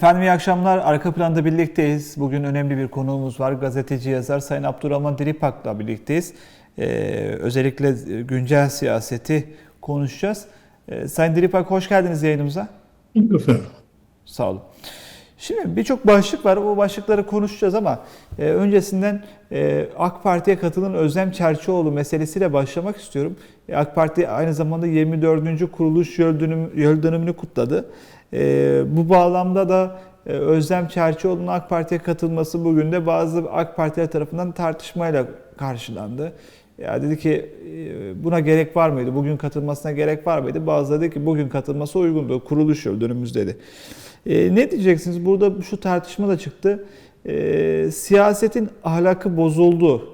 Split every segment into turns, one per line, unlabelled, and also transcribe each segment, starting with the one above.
Efendim iyi akşamlar. Arka planda birlikteyiz. Bugün önemli bir konuğumuz var. Gazeteci yazar Sayın Abdurrahman Diripak'la birlikteyiz. Ee, özellikle güncel siyaseti konuşacağız. Ee, Sayın Diripak hoş geldiniz yayınımıza.
Efendim.
Sağ olun. Şimdi birçok başlık var. O başlıkları konuşacağız ama e, öncesinden e, AK Parti'ye katılan Özlem Çerçioğlu meselesiyle başlamak istiyorum. E, AK Parti aynı zamanda 24. kuruluş yıl, dönüm, yıl dönümünü kutladı. E, bu bağlamda da e, Özlem Çerçioğlu'nun AK Parti'ye katılması bugün de bazı AK Partiler tarafından tartışmayla karşılandı. Ya dedi ki e, buna gerek var mıydı? Bugün katılmasına gerek var mıydı? Bazıları dedi ki bugün katılması uygundu. Kuruluş yıl dönümümüz dedi. E, ne diyeceksiniz? Burada şu tartışma da çıktı. E, siyasetin ahlakı bozuldu.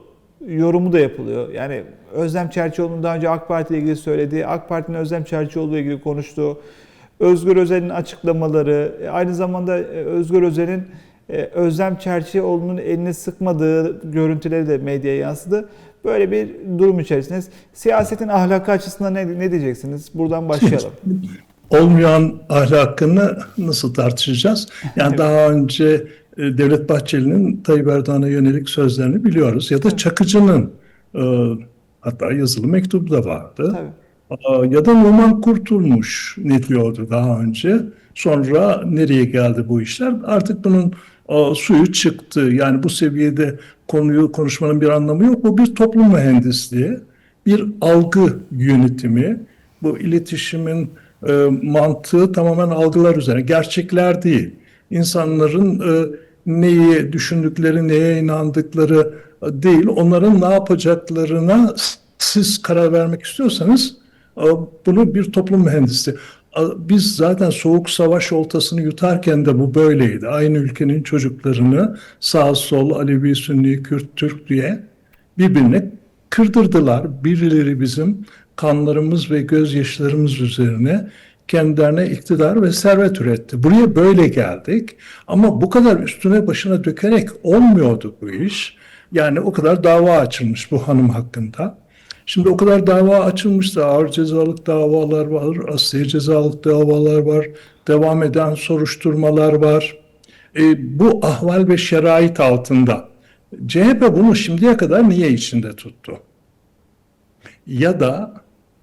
Yorumu da yapılıyor. Yani Özlem Çerçioğlu'nun daha önce AK Parti ile ilgili söylediği, AK Parti'nin Özlem Çerçioğlu ile ilgili konuştuğu, Özgür Özel'in açıklamaları, e, aynı zamanda e, Özgür Özel'in e, Özlem Çerçioğlu'nun elini sıkmadığı görüntüleri de medyaya yansıdı. Böyle bir durum içerisindeyiz. Siyasetin ahlakı açısından ne, ne diyeceksiniz? Buradan başlayalım.
Olmayan ahlakını nasıl tartışacağız? Yani daha önce Devlet Bahçeli'nin Tayyip Erdoğan'a yönelik sözlerini biliyoruz. Ya da Çakıcı'nın hatta yazılı mektubu da vardı.
Tabii.
Ya da Numan Kurtulmuş ne diyordu daha önce. Sonra nereye geldi bu işler? Artık bunun suyu çıktı. Yani bu seviyede konuyu konuşmanın bir anlamı yok. Bu bir toplum mühendisliği, bir algı yönetimi. Bu iletişimin e, mantığı tamamen algılar üzerine. Gerçekler değil. İnsanların e, neyi düşündükleri, neye inandıkları değil. Onların ne yapacaklarına siz karar vermek istiyorsanız e, bunu bir toplum mühendisi. Biz zaten soğuk savaş oltasını yutarken de bu böyleydi. Aynı ülkenin çocuklarını sağ sol, Alevi, Sünni, Kürt, Türk diye birbirine kırdırdılar. Birileri bizim kanlarımız ve gözyaşlarımız üzerine kendilerine iktidar ve servet üretti. Buraya böyle geldik ama bu kadar üstüne başına dökerek olmuyordu bu iş. Yani o kadar dava açılmış bu hanım hakkında. Şimdi o kadar dava açılmış da ağır cezalık davalar var, asliye cezalık davalar var, devam eden soruşturmalar var. E, bu ahval ve şerait altında CHP bunu şimdiye kadar niye içinde tuttu? Ya da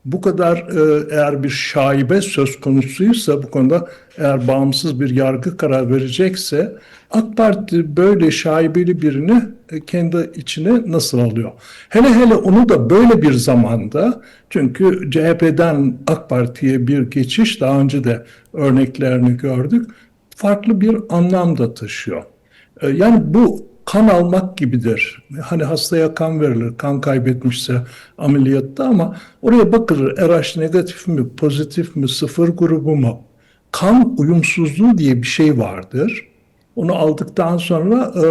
bu kadar e, eğer bir şaibe söz konusuysa bu konuda eğer bağımsız bir yargı karar verecekse AK Parti böyle şaibeli birini e, kendi içine nasıl alıyor? Hele hele onu da böyle bir zamanda çünkü CHP'den AK Parti'ye bir geçiş daha önce de örneklerini gördük farklı bir anlam da taşıyor. E, yani bu kan almak gibidir. Hani hastaya kan verilir, kan kaybetmişse ameliyatta ama oraya bakılır RH negatif mi, pozitif mi, sıfır grubu mu? Kan uyumsuzluğu diye bir şey vardır. Onu aldıktan sonra e,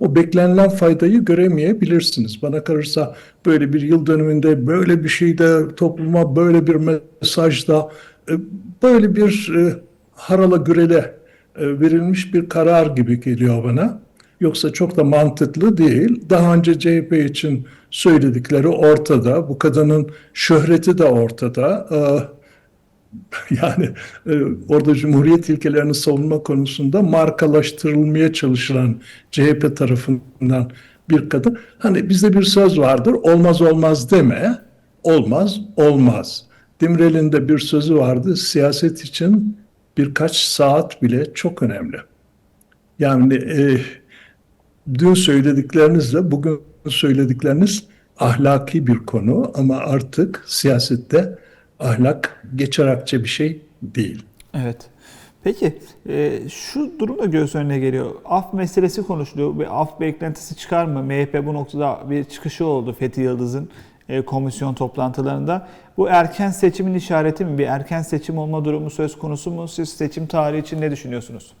o beklenilen faydayı göremeyebilirsiniz. Bana kalırsa böyle bir yıl dönümünde böyle bir şeyde topluma böyle bir mesajda e, böyle bir e, harala gürele e, verilmiş bir karar gibi geliyor bana. Yoksa çok da mantıklı değil. Daha önce CHP için söyledikleri ortada. Bu kadının şöhreti de ortada. Yani e, orada Cumhuriyet ilkelerini savunma konusunda markalaştırılmaya çalışılan CHP tarafından bir kadın. Hani bizde bir söz vardır. Olmaz olmaz deme. Olmaz olmaz. Demirel'in de bir sözü vardı. Siyaset için birkaç saat bile çok önemli. Yani e, dün söylediklerinizle bugün söyledikleriniz ahlaki bir konu ama artık siyasette ahlak geçer akçe bir şey değil.
Evet. Peki e, şu durum da göz önüne geliyor. Af meselesi konuşuluyor ve af beklentisi çıkar mı? MHP bu noktada bir çıkışı oldu Fethi Yıldız'ın e, komisyon toplantılarında. Bu erken seçimin işareti mi? Bir erken seçim olma durumu söz konusu mu? Siz seçim tarihi için ne düşünüyorsunuz?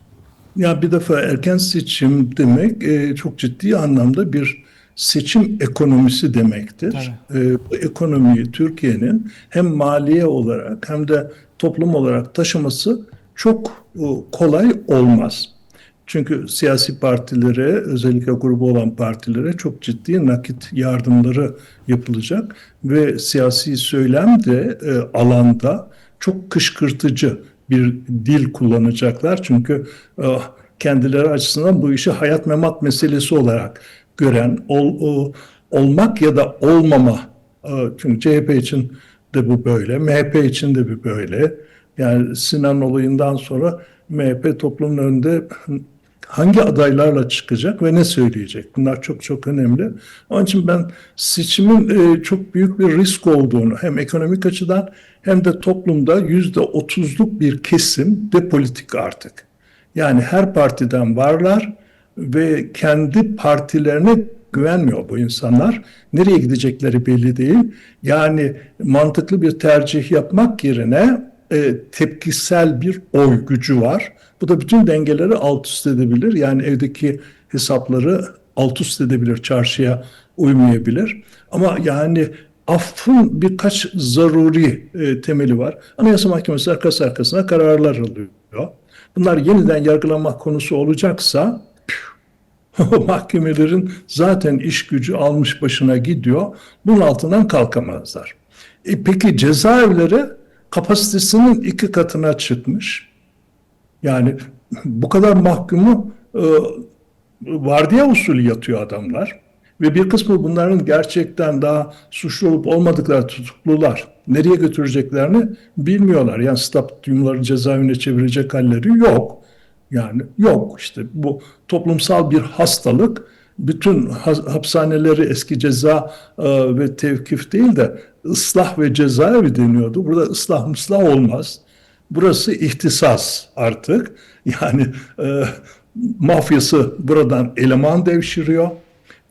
Ya bir defa erken seçim demek e, çok ciddi anlamda bir seçim ekonomisi demektir. E, bu ekonomiyi Türkiye'nin hem maliye olarak hem de toplum olarak taşıması çok e, kolay olmaz. Çünkü siyasi partilere, özellikle grubu olan partilere çok ciddi nakit yardımları yapılacak ve siyasi söylem de e, alanda çok kışkırtıcı bir dil kullanacaklar. Çünkü e, kendileri açısından bu işi hayat memat meselesi olarak gören ol, olmak ya da olmama. E, Çünkü CHP için de bu böyle, MHP için de bu böyle. Yani Sinan olayından sonra MHP toplumun önünde hangi adaylarla çıkacak ve ne söyleyecek? Bunlar çok çok önemli. Onun için ben seçimin e, çok büyük bir risk olduğunu hem ekonomik açıdan hem de toplumda yüzde otuzluk bir kesim depolitik artık. Yani her partiden varlar ve kendi partilerine güvenmiyor bu insanlar. Nereye gidecekleri belli değil. Yani mantıklı bir tercih yapmak yerine e, tepkisel bir oy gücü var. Bu da bütün dengeleri alt üst edebilir. Yani evdeki hesapları alt üst edebilir, çarşıya uymayabilir. Ama yani affın birkaç zaruri e, temeli var. Anayasa Mahkemesi arkası arkasına kararlar alıyor. Bunlar yeniden yargılanmak konusu olacaksa mahkemelerin zaten iş gücü almış başına gidiyor. Bunun altından kalkamazlar. E peki cezaevleri kapasitesinin iki katına çıkmış. Yani bu kadar mahkumu e, vardiya usulü yatıyor adamlar. Ve bir kısmı bunların gerçekten daha suçlu olup olmadıkları tutuklular. Nereye götüreceklerini bilmiyorlar. Yani stadyumları cezaevine çevirecek halleri yok. Yani yok işte bu toplumsal bir hastalık. Bütün ha- hapishaneleri eski ceza e, ve tevkif değil de ıslah ve cezaevi deniyordu. Burada ıslah mıslah olmaz. Burası ihtisas artık. Yani e, mafyası buradan eleman devşiriyor.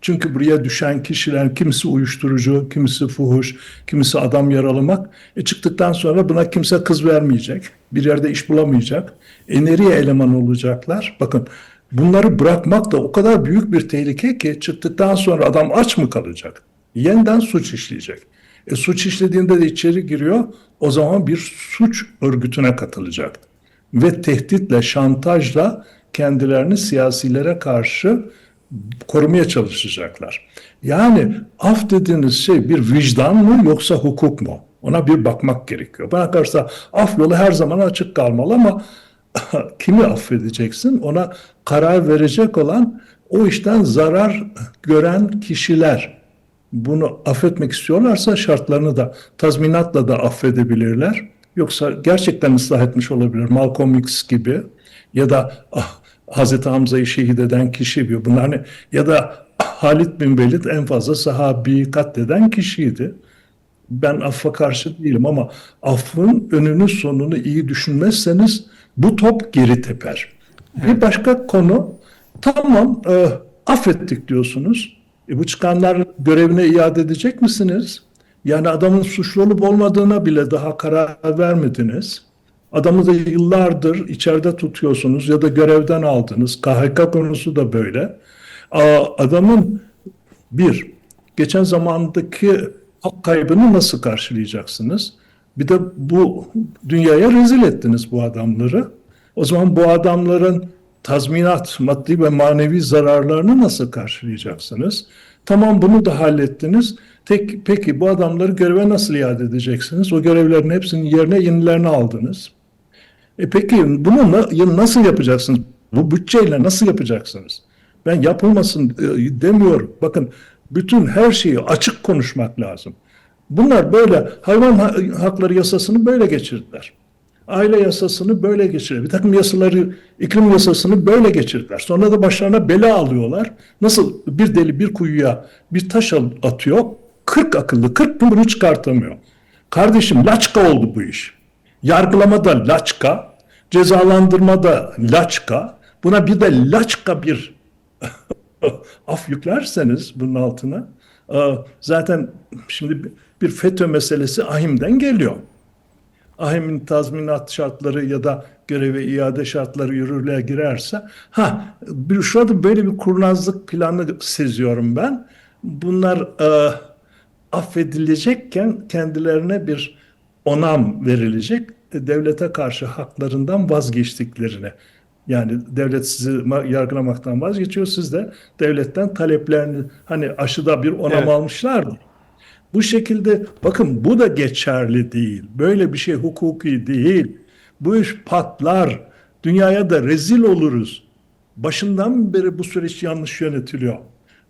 Çünkü buraya düşen kişiler kimisi uyuşturucu, kimisi fuhuş, kimisi adam yaralamak. E çıktıktan sonra buna kimse kız vermeyecek. Bir yerde iş bulamayacak. E nereye eleman olacaklar? Bakın bunları bırakmak da o kadar büyük bir tehlike ki çıktıktan sonra adam aç mı kalacak? Yeniden suç işleyecek. E suç işlediğinde de içeri giriyor. O zaman bir suç örgütüne katılacak. Ve tehditle, şantajla kendilerini siyasilere karşı korumaya çalışacaklar. Yani af dediğiniz şey bir vicdan mı yoksa hukuk mu? Ona bir bakmak gerekiyor. Bana kalırsa af yolu her zaman açık kalmalı ama kimi affedeceksin? Ona karar verecek olan o işten zarar gören kişiler. Bunu affetmek istiyorlarsa şartlarını da tazminatla da affedebilirler. Yoksa gerçekten ıslah etmiş olabilir. Malcolm X gibi ya da ah, Hazreti Hamza'yı şehit eden kişi gibi. Bunlar ne? Ya da Halid bin Velid en fazla sahabeyi katleden kişiydi. Ben affa karşı değilim ama affın önünü sonunu iyi düşünmezseniz bu top geri teper. Bir başka konu tamam e, affettik diyorsunuz. E, bu çıkanlar görevine iade edecek misiniz? Yani adamın suçlu olup olmadığına bile daha karar vermediniz. Adamı da yıllardır içeride tutuyorsunuz ya da görevden aldınız. KHK konusu da böyle. Adamın bir, geçen zamandaki hak kaybını nasıl karşılayacaksınız? Bir de bu dünyaya rezil ettiniz bu adamları. O zaman bu adamların tazminat, maddi ve manevi zararlarını nasıl karşılayacaksınız? Tamam bunu da hallettiniz. Tek, peki bu adamları göreve nasıl iade edeceksiniz? O görevlerin hepsinin yerine yenilerini aldınız. E peki bunu na- nasıl yapacaksınız? Bu bütçeyle nasıl yapacaksınız? Ben yapılmasın e, demiyorum. Bakın bütün her şeyi açık konuşmak lazım. Bunlar böyle hayvan ha- hakları yasasını böyle geçirdiler. Aile yasasını böyle geçirdiler. Bir takım yasaları, iklim yasasını böyle geçirdiler. Sonra da başlarına bela alıyorlar. Nasıl bir deli bir kuyuya bir taş atıyor, 40 akıllı, 40 bunu çıkartamıyor. Kardeşim laçka oldu bu iş. Yargılamada laçka, cezalandırmada laçka, buna bir de laçka bir af yüklerseniz bunun altına e, zaten şimdi bir FETÖ meselesi ahimden geliyor. Ahimin tazminat şartları ya da göreve iade şartları yürürlüğe girerse ha bir şurada böyle bir kurnazlık planı seziyorum ben. Bunlar e, affedilecekken kendilerine bir onam verilecek devlete karşı haklarından vazgeçtiklerine. Yani devlet sizi ma- yargılamaktan vazgeçiyor. Siz de devletten taleplerini hani aşıda bir onam
Evet.
almışlardı. Bu şekilde bakın bu da geçerli değil. Böyle bir şey hukuki değil. Bu iş patlar. Dünyaya da rezil oluruz. Başından beri bu süreç yanlış yönetiliyor.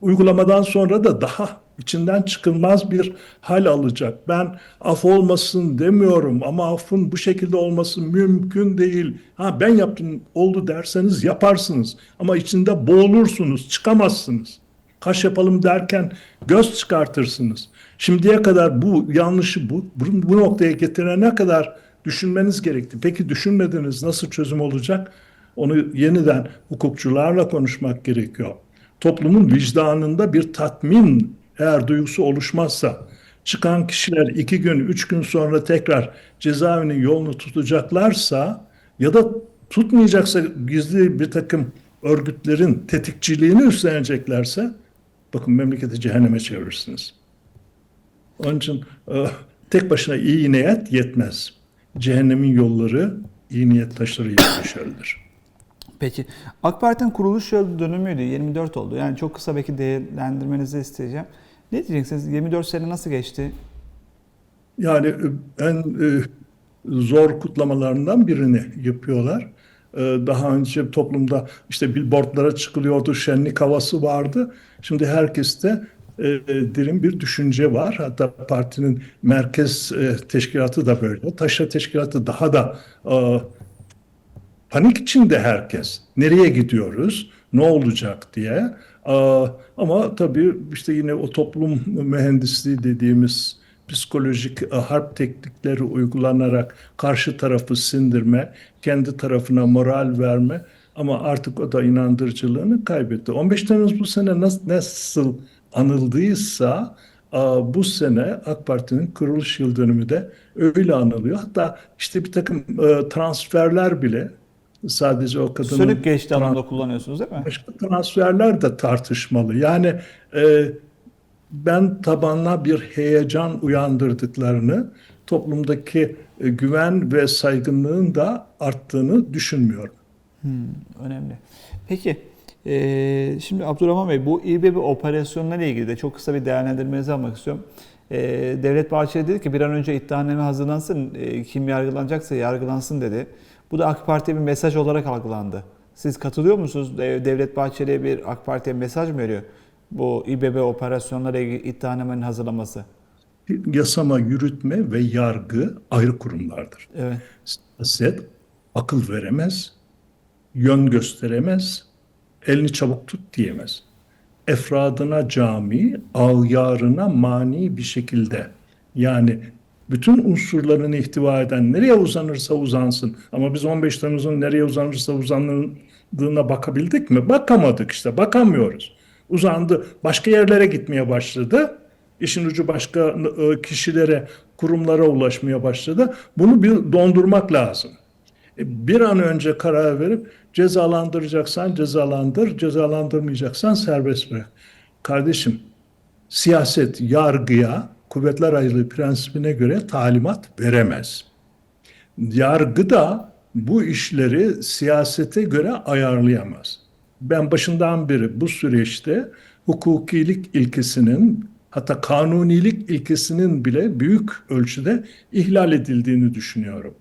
Uygulamadan sonra da daha içinden çıkılmaz bir hal alacak. Ben af olmasın demiyorum ama affın bu şekilde olması mümkün değil. Ha ben yaptım oldu derseniz yaparsınız ama içinde boğulursunuz, çıkamazsınız. Kaş yapalım derken göz çıkartırsınız. Şimdiye kadar bu yanlışı bu, bu, noktaya getirene kadar düşünmeniz gerekti. Peki düşünmediniz nasıl çözüm olacak? Onu yeniden hukukçularla konuşmak gerekiyor. Toplumun vicdanında bir tatmin eğer duygusu oluşmazsa çıkan kişiler iki gün, üç gün sonra tekrar cezaevinin yolunu tutacaklarsa ya da tutmayacaksa gizli bir takım örgütlerin tetikçiliğini üstleneceklerse bakın memleketi cehenneme çevirirsiniz. Onun için e, tek başına iyi niyet yetmez. Cehennemin yolları iyi niyet taşlarıyla düşerler.
Peki AK Parti'nin kuruluş yıl dönümüydü. 24 oldu. Yani çok kısa belki değerlendirmenizi isteyeceğim. Ne diyeceksiniz? 24 sene nasıl geçti?
Yani e, en e, zor kutlamalarından birini yapıyorlar. E, Daha önce toplumda işte billboardlara çıkılıyordu, şenlik havası vardı. Şimdi herkeste derin bir düşünce var. Hatta partinin merkez teşkilatı da böyle. Taşra teşkilatı daha da panik içinde herkes. Nereye gidiyoruz? Ne olacak diye. Ama tabii işte yine o toplum mühendisliği dediğimiz psikolojik e, harp teknikleri uygulanarak karşı tarafı sindirme, kendi tarafına moral verme ama artık o da inandırıcılığını kaybetti. 15 Temmuz bu sene nasıl, nasıl anıldıysa bu sene AK Parti'nin kuruluş yıl dönümü de öyle anılıyor. Hatta işte bir takım e, transferler bile sadece o kadının
Sönük geçti anlamda kullanıyorsunuz değil mi?
Başka transferler de tartışmalı. Yani e, ben tabanına bir heyecan uyandırdıklarını, toplumdaki e, güven ve saygınlığın da arttığını düşünmüyorum.
Önemli. Peki eee, şimdi Abdurrahman Bey bu İBB operasyonlarıyla ilgili de çok kısa bir değerlendirmenizi almak istiyorum. Eee, Devlet Bahçeli dedi ki bir an önce iddianame hazırlansın, eee, kim yargılanacaksa yargılansın dedi. Bu da AK Parti'ye bir mesaj olarak algılandı. Siz katılıyor musunuz? Dev- Devlet Bahçeli'ye bir AK Parti'ye mesaj mı veriyor? Bu İBB operasyonlarıyla ilgili iddianamenin hazırlaması.
Yasama, yürütme ve yargı ayrı kurumlardır.
Evet.
Siyaset akıl veremez, yön gösteremez, elini çabuk tut diyemez. Efradına cami, ağyarına mani bir şekilde yani bütün unsurlarını ihtiva eden nereye uzanırsa uzansın. Ama biz 15 Temmuz'un nereye uzanırsa uzandığına bakabildik mi? Bakamadık işte, bakamıyoruz. Uzandı, başka yerlere gitmeye başladı. İşin ucu başka e, kişilere, kurumlara ulaşmaya başladı. Bunu bir dondurmak lazım. E, Bir an önce karar verip cezalandıracaksan cezalandır, cezalandırmayacaksan serbest bırak. Kardeşim, siyaset yargıya kuvvetler ayrılığı prensibine göre talimat veremez. Yargı da bu işleri siyasete göre ayarlayamaz. Ben başından beri bu süreçte hukukilik ilkesinin hatta kanunilik ilkesinin bile büyük ölçüde ihlal edildiğini düşünüyorum.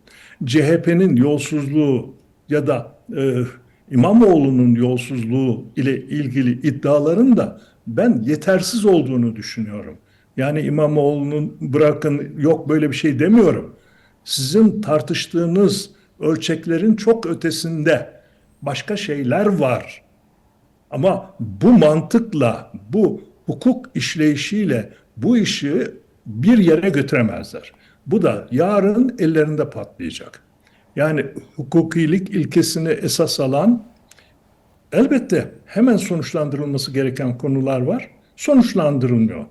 CHP'nin yolsuzluğu ya da e, İmamoğlu'nun yolsuzluğu ile ilgili iddiaların da ben yetersiz olduğunu düşünüyorum. Yani İmamoğlu'nun bırakın yok böyle bir şey demiyorum. Sizin tartıştığınız ölçeklerin çok ötesinde başka şeyler var. Ama bu mantıkla, bu hukuk işleyişiyle bu işi bir yere götüremezler. Bu da yarın ellerinde patlayacak. Yani hukukilik ilkesini esas alan elbette hemen sonuçlandırılması gereken konular var. Sonuçlandırılmıyor.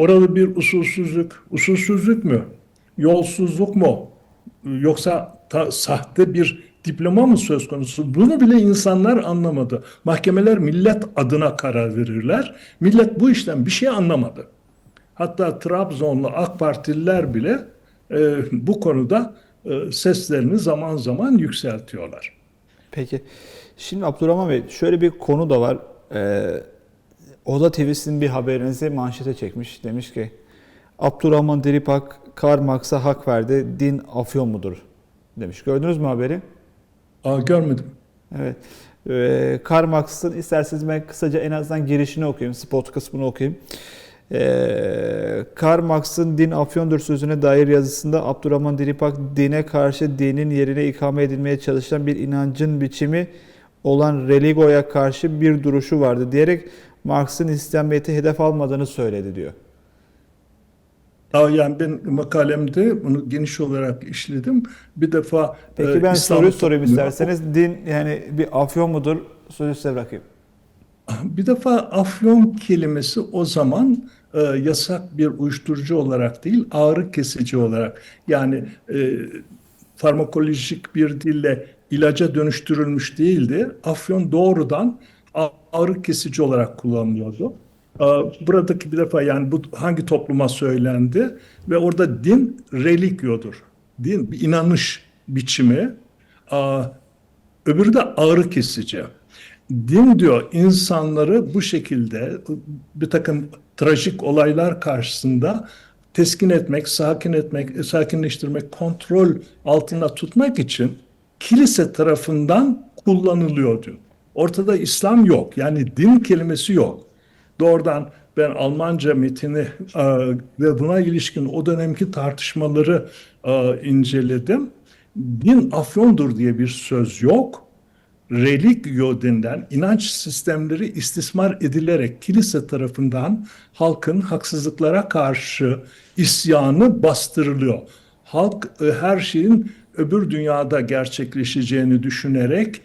Orada bir usulsüzlük, usulsüzlük mü? Yolsuzluk mu? Yoksa ta- sahte bir diploma mı söz konusu? Bunu bile insanlar anlamadı. Mahkemeler millet adına karar verirler. Millet bu işten bir şey anlamadı. Hatta Trabzonlu AK Partililer bile e, bu konuda e, seslerini zaman zaman yükseltiyorlar.
Peki. Şimdi Abdurrahman Bey şöyle bir konu da var. Ee, Oda TV'sinin bir haberinizi manşete çekmiş. Demiş ki Abdurrahman Diripak Karl Marx'a hak verdi. Din afyon mudur? demiş. Gördünüz mü haberi?
Aa, görmedim.
Evet. Ee, Karl Marx'ın isterseniz ben kısaca en azından girişini okuyayım, spot kısmını okuyayım. Ee, Karl Marx'ın din afyondur sözüne dair yazısında Abdurrahman Dilipak dine karşı dinin yerine ikame edilmeye çalışan bir inancın biçimi olan religoya karşı bir duruşu vardı diyerek Marx'ın İslamiyet'i hedef almadığını söyledi diyor.
Yani ben makalemde bunu geniş olarak işledim. Bir defa
Peki
e,
ben
İslam
soruyu sorayım isterseniz. Din yani bir afyon mudur? Sözü size bırakayım.
Bir defa afyon kelimesi o zaman e, yasak bir uyuşturucu olarak değil, ağrı kesici olarak yani e, farmakolojik bir dille ilaca dönüştürülmüş değildi. Afyon doğrudan ağrı kesici olarak kullanılıyordu. E, Buradaki bir defa yani bu hangi topluma söylendi ve orada din relikyodur. Din bir inanış biçimi. E, Öbürü de ağrı kesici. Din diyor insanları bu şekilde bir takım trajik olaylar karşısında teskin etmek, sakin etmek, sakinleştirmek, kontrol altında tutmak için kilise tarafından kullanılıyor diyor. Ortada İslam yok. Yani din kelimesi yok. Doğrudan ben Almanca metini e, ve buna ilişkin o dönemki tartışmaları e, inceledim. Din afyondur diye bir söz yok religio denilen inanç sistemleri istismar edilerek kilise tarafından halkın haksızlıklara karşı isyanı bastırılıyor. Halk e, her şeyin öbür dünyada gerçekleşeceğini düşünerek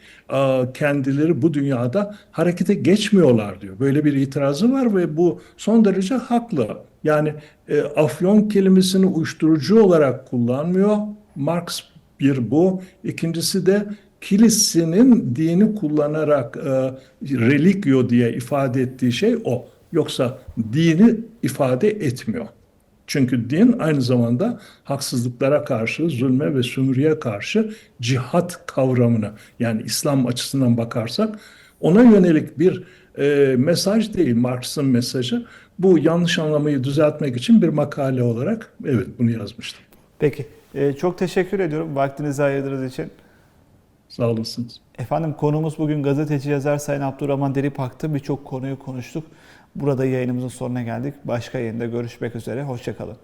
kendileri bu dünyada harekete geçmiyorlar diyor. Böyle bir itirazı var ve bu son derece haklı. Yani e, afyon kelimesini uyuşturucu olarak kullanmıyor. Marx bir bu. İkincisi de kilisenin dini kullanarak e, religio diye ifade ettiği şey o. Yoksa dini ifade etmiyor. Çünkü din aynı zamanda haksızlıklara karşı, zulme ve sömürüye karşı cihat kavramını yani İslam açısından bakarsak ona yönelik bir e, mesaj değil Marx'ın mesajı. Bu yanlış anlamayı düzeltmek için bir makale olarak evet bunu yazmıştım.
Peki. Ee, çok teşekkür ediyorum vaktinizi ayırdığınız için.
Sağ olasınız.
Efendim konuğumuz bugün gazeteci yazar Sayın Abdurrahman Delipaktı. Birçok konuyu konuştuk. Burada yayınımızın sonuna geldik. Başka yayında görüşmek üzere. Hoşçakalın.